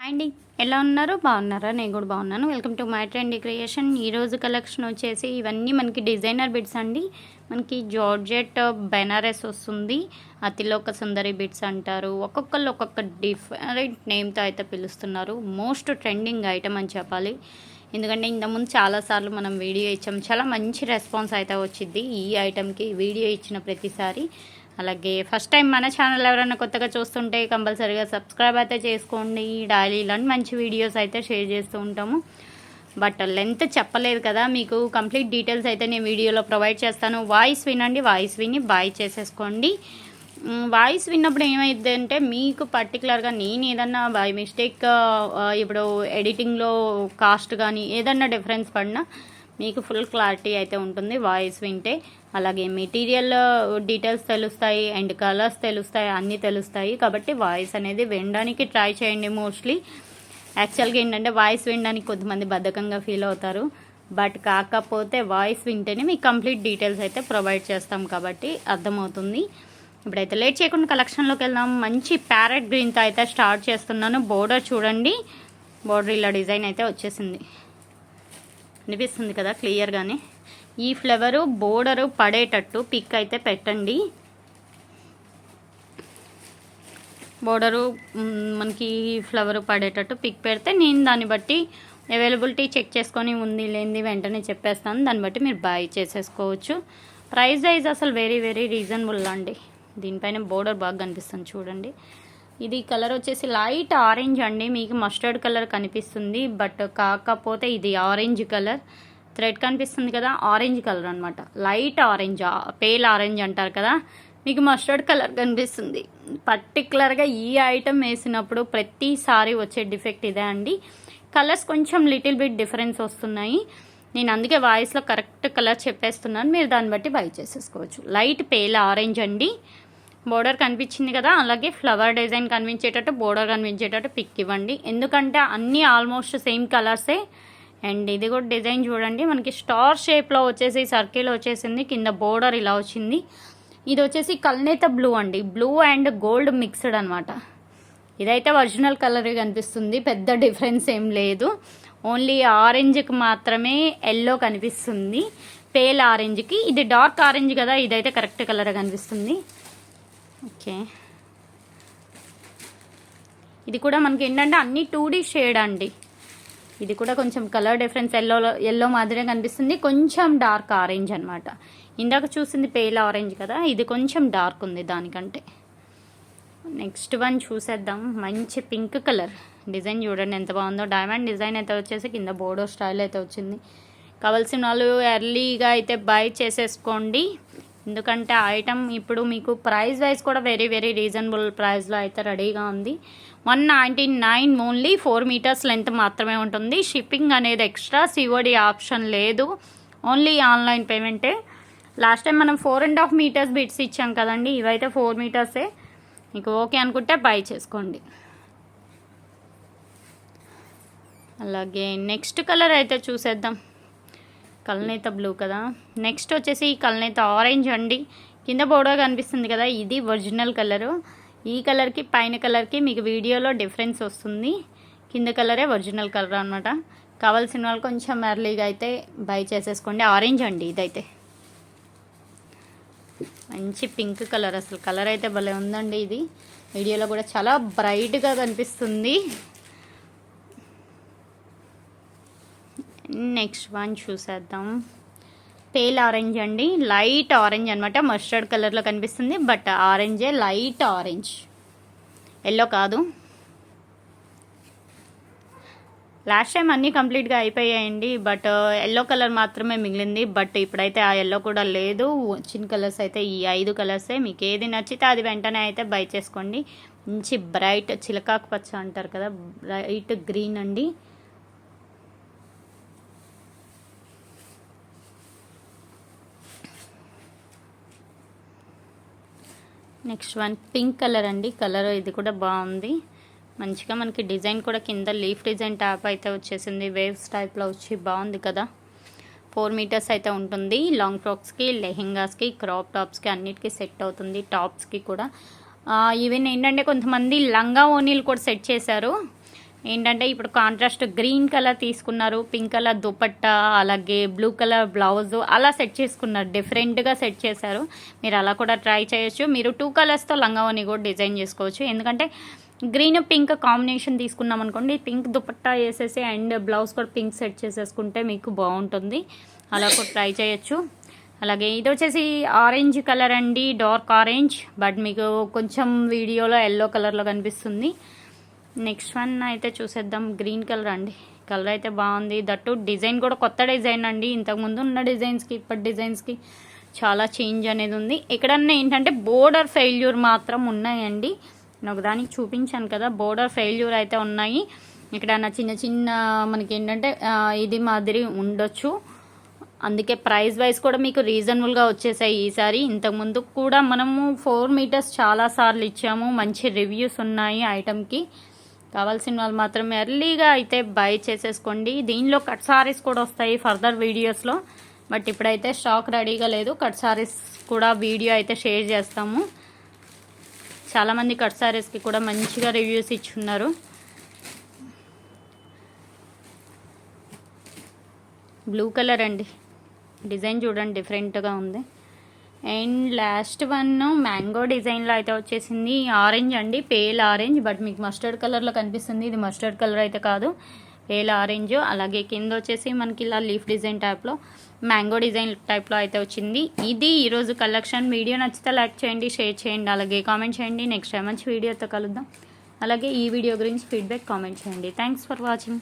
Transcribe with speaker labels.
Speaker 1: Hi అండి ఎలా ఉన్నారు? బాగున్నారా? నేను కూడా బాగున్నాను. Welcome to my trend creation ఈరోజు కలెక్షన్ వచ్చేసి ఇవన్నీ మనకి డిజైనర్ బిట్స్ అండి. మనకి జార్జెట్ బెనారస్ వస్తుంది. అతిలోక సుందరి బిట్స్ అంటారు. ఒక్కొక్కళ్ళు ఒక్కొక్క డిఫరెంట్ నేమ్తో అయితే పిలుస్తున్నారు. మోస్ట్ ట్రెండింగ్ ఐటమ్ అని చెప్పాలి. ఎందుకంటే ఇంతకుముందు చాలాసార్లు మనం వీడియో ఇచ్చాం. చాలా మంచి రెస్పాన్స్ అయితే వచ్చింది ఈ ఐటెంకి వీడియో ఇచ్చిన ప్రతిసారి. అలాగే ఫస్ట్ టైం మన ఛానల్ ఎవరైనా కొత్తగా చూస్తుంటే కంపల్సరీగా సబ్స్క్రైబ్ అయితే చేసుకోండి. డైలీ ఇలాంటి మంచి వీడియోస్ అయితే షేర్ చేస్తూ ఉంటాము. బట్ లెంత్ చెప్పలేదు కదా మీకు కంప్లీట్ డీటెయిల్స్ అయితే నేను వీడియోలో ప్రొవైడ్ చేస్తాను. వాయిస్ వినండి వాయిస్ విని బాయ్ చేసేసుకోండి. వాయిస్ విన్నప్పుడు ఏమైంది అంటే మీకు పర్టికులర్గా నేను ఏదన్నా బై మిస్టేక్ ఇప్పుడు ఎడిటింగ్లో కాస్ట్ కానీ ఏదన్నా డిఫరెన్స్ పడినా మీకు ఫుల్ క్లారిటీ అయితే ఉంటుంది వాయిస్ వింటే. అలాగే మెటీరియల్ డీటెయిల్స్ తెలుస్తాయి అండ్ కలర్స్ తెలుస్తాయి అన్నీ తెలుస్తాయి. కాబట్టి వాయిస్ అనేది వినడానికి ట్రై చేయండి మోస్ట్లీ యాక్చువల్గా ఏంటంటే వాయిస్ వినడానికి కొంతమంది బద్ధకంగా ఫీల్ అవుతారు. బట్ కాకపోతే వాయిస్ వింటేనే మీకు కంప్లీట్ డీటెయిల్స్ అయితే ప్రొవైడ్ చేస్తాం కాబట్టి అర్థమవుతుంది. ఇప్పుడైతే లేట్ చేయకుండా కలెక్షన్లోకి వెళ్దాం. మంచి ప్యారెట్ గ్రీన్తో అయితే స్టార్ట్ చేస్తున్నాను. బోర్డర్ చూడండి. బోర్డర్ ఇలా డిజైన్ అయితే వచ్చేసింది. అనిపిస్తుంది కదా క్లియర్గానే. ఈ ఫ్లవరు బోర్డరు పడేటట్టు పిక్ అయితే పెట్టండి. బోర్డరు మనకి ఫ్లవర్ పడేటట్టు పిక్ పెడితే నేను దాన్ని బట్టి అవైలబిలిటీ చెక్ చేసుకొని ఉంది లేనిది వెంటనే చెప్పేస్తాను. దాన్ని బట్టి మీరు బాయ్ చేసేసుకోవచ్చు. ప్రైస్ వైజ్ అసలు వెరీ వెరీ రీజనబుల్ అండి. దీనిపైన బోర్డర్ బాగా కనిపిస్తుంది చూడండి. ఇది కలర్ వచ్చేసి లైట్ ఆరెంజ్ అండి. మీకు మస్టర్డ్ కలర్ కనిపిస్తుంది. బట్ కాకపోతే ఇది ఆరెంజ్ కలర్. థ్రెడ్ కనిపిస్తుంది కదా ఆరెంజ్ కలర్ అనమాట లైట్ ఆరెంజ్ పేల్ ఆరెంజ్ అంటారు కదా. మీకు మస్టర్డ్ కలర్ కనిపిస్తుంది. పర్టికులర్గా ఈ ఐటెం వేసినప్పుడు ప్రతిసారి వచ్చే డిఫెక్ట్ ఇదే అండి. కలర్స్ కొంచెం లిటిల్ బిట్ డిఫరెన్స్ వస్తున్నాయి. నేను అందుకే వాయిస్లో కరెక్ట్ కలర్ చెప్పేస్తున్నాను. మీరు దాన్ని బట్టి బై చేసేసుకోవచ్చు. లైట్ పేల్ ఆరెంజ్ అండి. బోర్డర్ కనిపించింది కదా అలాగే ఫ్లవర్ డిజైన్ కనిపించేటట్టు బోర్డర్ కనిపించేటట్టు పిక్ ఇవ్వండి. ఎందుకంటే అన్నీ ఆల్మోస్ట్ సేమ్ కలర్సే అండ్ ఇది కూడా డిజైన్ చూడండి. మనకి స్టార్ షేప్లో వచ్చేసి సర్కిల్ వచ్చేసింది కింద బోర్డర్ ఇలా వచ్చింది. ఇది వచ్చేసి కల్నేత బ్లూ అండి. బ్లూ అండ్ గోల్డ్ మిక్స్డ్ అనమాట ఇదైతే ఒరిజినల్ కలర్ కనిపిస్తుంది. పెద్ద డిఫరెన్స్ ఏం లేదు. ఓన్లీ ఆరెంజ్కి మాత్రమే ఎల్లో కనిపిస్తుంది. పేల్ ఆరెంజ్కి ఇది డార్క్ ఆరెంజ్ కదా ఇదైతే కరెక్ట్ కలర్ కనిపిస్తుంది. ఓకే. ఇది కూడా మనకి ఏంటంటే అన్ని టూ డీ షేడ్ అండి. ఇది కూడా కొంచెం కలర్ డిఫరెన్స్ ఎల్లో ఎల్లో మాదిరే కనిపిస్తుంది. కొంచెం డార్క్ ఆరెంజ్ అనమాట ఇందాక చూసింది పేల్ ఆరెంజ్ కదా ఇది కొంచెం డార్క్ ఉంది దానికంటే. నెక్స్ట్ వన్ చూసేద్దాం. మంచి పింక్ కలర్ డిజైన్ చూడండి ఎంత బాగుందో. డైమండ్ డిజైన్ అయితే వచ్చేసి కింద బోర్డో స్టైల్ అయితే వచ్చింది. కావాల్సిన వాళ్ళు ఎర్లీగా అయితే బై చేసేసుకోండి. ఎందుకంటే ఐటమ్ ఇప్పుడు మీకు ప్రైస్ వైజ్ కూడా వెరీ వెరీ రీజనబుల్ ప్రైస్లో అయితే రెడీగా ఉంది. One ninety nine only four metres length మాత్రమే ఉంటుంది. షిప్పింగ్ అనేది ఎక్స్ట్రా సిఓడి ఆప్షన్ లేదు. ఓన్లీ ఆన్లైన్ పేమెంటే లాస్ట్ టైం మనం four and half metres bits ఇచ్చాం కదండి ఇవైతే ఫోర్ మీటర్సే మీకు ఓకే అనుకుంటే బై చేసుకోండి. అలాగే నెక్స్ట్ కలర్ అయితే చూసేద్దాం. కల్నేత బ్లూ కదా. నెక్స్ట్ వచ్చేసి కల్నేత ఆరెంజ్ అండి. కింద బోర్డర్ కనిపిస్తుంది కదా ఇది ఒరిజినల్ కలరు ఈ కలర్కి పైన కలర్కి మీకు వీడియోలో డిఫరెన్స్ వస్తుంది. కింద కలరే ఒరిజినల్ కలర్ అనమాట కావాల్సిన వాళ్ళు కొంచెం ఎర్లీగా అయితే బై చేసేసుకోండి. ఆరెంజ్ అండి ఇదైతే. మంచి పింక్ కలర్ అసలు. కలర్ అయితే భలే ఉందండి ఇది. వీడియోలో కూడా చాలా బ్రైట్గా కనిపిస్తుంది. నెక్స్ట్ వన్ చూసేద్దాం. పేల్ ఆరెంజ్ అండి. లైట్ ఆరెంజ్ అనమాట మస్టర్డ్ కలర్లో కనిపిస్తుంది. బట్ ఆరెంజే లైట్ ఆరెంజ్. ఎల్లో కాదు. లాస్ట్ టైం అన్నీ కంప్లీట్గా అయిపోయాయండి. బట్ ఎల్లో కలర్ మాత్రమే మిగిలింది. బట్ ఇప్పుడైతే ఆ ఎల్లో కూడా లేదు. వచ్చిన కలర్స్ అయితే ఈ ఐదు కలర్సే. మీకు ఏది నచ్చితే అది వెంటనే అయితే బై చేసుకోండి. మంచి బ్రైట్ చిలకాకు పచ్చ అంటారు కదా. బ్రైట్ గ్రీన్ అండి. నెక్స్ట్ వన్ పింక్ కలర్ అండి. కలర్ ఇది కూడా బాగుంది. మంచిగా మనకి డిజైన్ కూడా కింద లీఫ్ డిజైన్ టాప్ అయితే వచ్చేసింది. వేవ్స్ టైప్లో వచ్చి బాగుంది కదా. ఫోర్ మీటర్స్ అయితే ఉంటుంది. లాంగ్ ఫ్రాక్స్కి లెహెంగాస్కి క్రాప్ టాప్స్కి అన్నిటికీ సెట్ అవుతుంది. టాప్స్కి కూడా. ఈవెన్ ఏంటంటే కొంతమంది లంగా ఓనీలు కూడా సెట్ చేశారు. ఏంటంటే ఇప్పుడు కాంట్రాస్ట్ గ్రీన్ కలర్ తీసుకున్నారు పింక్ కలర్ దుపట్టా అలాగే బ్లూ కలర్ బ్లౌజ్ అలా సెట్ చేసుకున్నారు డిఫరెంట్గా సెట్ చేశారు. మీరు అలా కూడా ట్రై చేయొచ్చు. మీరు టూ కలర్స్తో లంగావని కూడా డిజైన్ చేసుకోవచ్చు. ఎందుకంటే గ్రీన్ పింక్ కాంబినేషన్ తీసుకున్నాం అనుకోండి పింక్ దుపట్టా వేసేసి అండ్ బ్లౌజ్ కూడా పింక్ సెట్ చేసేసుకుంటే మీకు బాగుంటుంది. అలా కూడా ట్రై చేయొచ్చు. అలాగే ఇది వచ్చేసి ఆరెంజ్ కలర్ అండి డార్క్ ఆరెంజ్ బట్ మీకు కొంచెం వీడియోలో ఎల్లో కలర్లో కనిపిస్తుంది. నెక్స్ట్ వన్ అయితే చూసేద్దాం. గ్రీన్ కలర్ అండి. కలర్ అయితే బాగుంది. దట్టు డిజైన్ కూడా కొత్త డిజైన్ అండి. ఇంతకుముందు ఉన్న డిజైన్స్కి ఇప్పటి డిజైన్స్కి చాలా చేంజ్ అనేది ఉంది. ఎక్కడన్నా ఏంటంటే బోర్డర్ ఫెయిల్యూర్ మాత్రం ఉన్నాయండి. నేను ఒకదానికి చూపించాను కదా బోర్డర్ ఫెయిల్యూర్ అయితే ఉన్నాయి. ఎక్కడన్నా చిన్న చిన్న మనకి ఏంటంటే ఇది మాదిరి ఉండొచ్చు. అందుకే ప్రైస్ వైజ్ కూడా మీకు రీజనబుల్గా వచ్చేసాయి ఈసారి. ఇంతకుముందు కూడా మనము ఫోర్ మీటర్స్ చాలా సార్లు ఇచ్చాము. మంచి రివ్యూస్ ఉన్నాయి ఐటమ్కి కావాల్సిన వాళ్ళు మాత్రం ఎర్లీగా అయితే బై చేసేసుకోండి. దీనిలో కట్ సారీస్ కూడా వస్తాయి ఫర్దర్ వీడియోస్లో బట్ ఇప్పుడైతే స్టాక్ రెడీగా లేదు. కట్ సారీస్ కూడా వీడియో అయితే షేర్ చేస్తాము. చాలామంది కట్ సారీస్కి కూడా మంచిగా రివ్యూస్ ఇచ్చున్నారు. బ్లూ కలర్ అండి. డిజైన్ చూడండి డిఫరెంట్గా ఉంది. అండ్ లాస్ట్ వన్ మ్యాంగో డిజైన్లో అయితే వచ్చేసింది. ఆరెంజ్ అండి. పేల్ ఆరెంజ్ బట్ మీకు మస్టర్డ్ కలర్లో కనిపిస్తుంది. ఇది మస్టర్డ్ కలర్ అయితే కాదు. పేల్ ఆరెంజ్ అలాగే కింద వచ్చేసి మనకి ఇలా లీఫ్ డిజైన్ టైప్లో మ్యాంగో డిజైన్ టైప్లో అయితే వచ్చింది. ఇది ఈరోజు కలెక్షన్. వీడియో నచ్చితే లైక్ చేయండి షేర్ చేయండి అలాగే కామెంట్ చేయండి. నెక్స్ట్ టైం మంచి వీడియోతో కలుద్దాం. అలాగే ఈ వీడియో గురించి ఫీడ్బ్యాక్ కామెంట్ చేయండి. Thanks for watching.